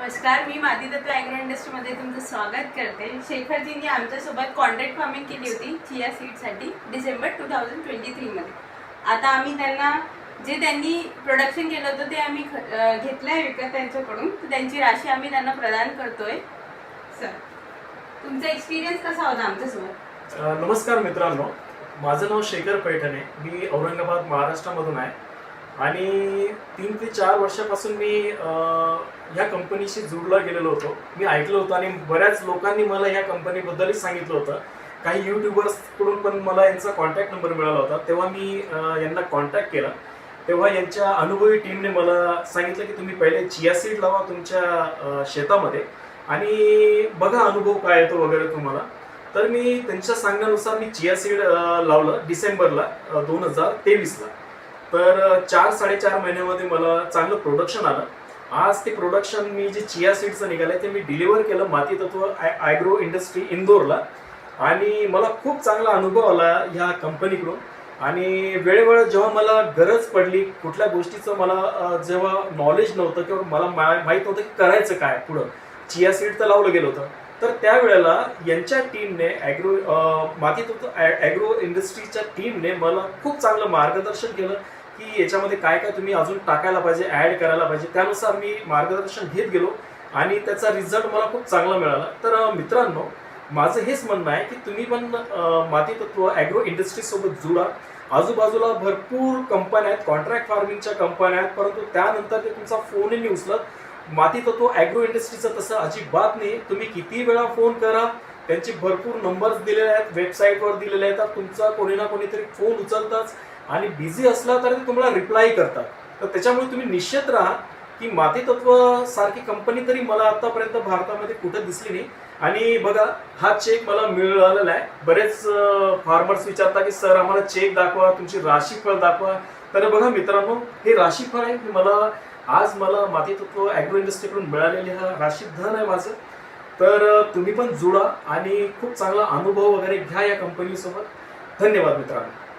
नमस्कार मी मादी दत्त ॲग्रो इंडस्ट्रीमध्ये तुमचं स्वागत करते. शेखरजींनी आमच्यासोबत कॉन्ट्रॅक्ट फार्मिंग केली होती चिया सीडसाठी डिसेंबर टू थाउजंड ट्वेंटी थ्रीमध्ये आता आम्ही त्यांना जे त्यांनी प्रोडक्शन केलं होतं ते आम्ही ख- घेतलं आहे विकत त्यांच्याकडून तर त्यांची राशी आम्ही त्यांना प्रदान करतोय. सर तुमचा एक्सपिरियन्स कसा होता आमच्यासोबत? नमस्कार मित्रांनो. माझं नाव शेखर पैठणे. मी औरंगाबाद महाराष्ट्रामधून आहे. आणि तीन ते चार वर्षापासून मी ह्या कंपनीशी जुडला गेलेलो होतो. मी ऐकलं होतं आणि बऱ्याच लोकांनी मला ह्या कंपनीबद्दलही सांगितलं होतं. काही यूट्यूबर्सकडून पण मला यांचा कॉन्टॅक्ट नंबर मिळाला होता. तेव्हा मी यांना कॉन्टॅक्ट केला. तेव्हा यांच्या अनुभवी टीमने मला सांगितलं की तुम्ही पहिले चिया सीड लावा तुमच्या शेतामध्ये आणि बघा अनुभव काय येतो वगैरे तुम्हाला. तर मी त्यांच्या सांगण्यानुसार मी चिया सीड लावलं डिसेंबरला दोन हजार तेवीसला. तर चार साडेचार महिन्यामध्ये मला चांगलं प्रोडक्शन आलं. आज ते प्रोडक्शन मी जे चिया सीडचं निघालंय ते मी डिलिव्हर केलं माती तत्व आयग्रो इंडस्ट्री इंदोरला. आणि मला खूप चांगला अनुभव आला ह्या कंपनीकडून आणि वेळेवेळ जेव्हा मला गरज पडली कुठल्या गोष्टीचं मला जेव्हा नॉलेज नव्हतं किंवा मला मा- नव्हतं की करायचं काय पुढं चिया सीड तर लावलं गेलं होतं. तर त्यावेळेला यांच्या टीमने ॲग्रो माती ॲग्रो इंडस्ट्रीच्या टीमने मला खूप चांगलं मार्गदर्शन केलं. की याच्यामध्ये काय काय तुम्ही अजून टाकायला पाहिजे ॲड करायला पाहिजे. त्यानुसार मी मार्गदर्शन घेत गेलो आणि त्याचा रिझल्ट मला खूप चांगला मिळाला. तर मित्रांनो माझं हेच म्हणणं आहे की तुम्ही पण माती तत्व ॲग्रो इंडस्ट्रीसोबत जुळा आजूबाजूला भरपूर कंपन्या आहेत कॉन्ट्रॅक्ट फार्मिंगच्या कंपन्या आहेत परंतु त्यानंतर ते तुमचा फोनही उचलत. माती तत्व ॲग्रो इंडस्ट्रीचं तसं अजिबात नाही. तुम्ही किती वेळा फोन करा त्यांचे भरपूर नंबर्स दिलेले आहेत वेबसाईटवर दिलेले आहेत. तर तुमचा कोणी ना कोणीतरी फोन उचलताच आणि बिझी असला तर ते तुम्हाला रिप्लाय करतात. तर त्याच्यामुळे तुम्ही निश्चित राहा की माती तत्व सारखी कंपनी तरी मला आतापर्यंत भारतामध्ये कुठं दिसली नाही. आणि बघा हा चेक मला मिळालेला आहे. बरेच फार्मर्स विचारतात की सर आम्हाला चेक दाखवा तुमची राशीफळ दाखवा. तर बघा मित्रांनो हे राशीफळ आहे. मला आज मला माती तत्व ॲग्रो इंडस्ट्रीकडून मिळालेले हा राशी धन आहे माझं. तर तुम्ही पण जुळा आणि खूप चांगला अनुभव वगैरे घ्या या कंपनीसोबत धन्यवाद मित्रांनो.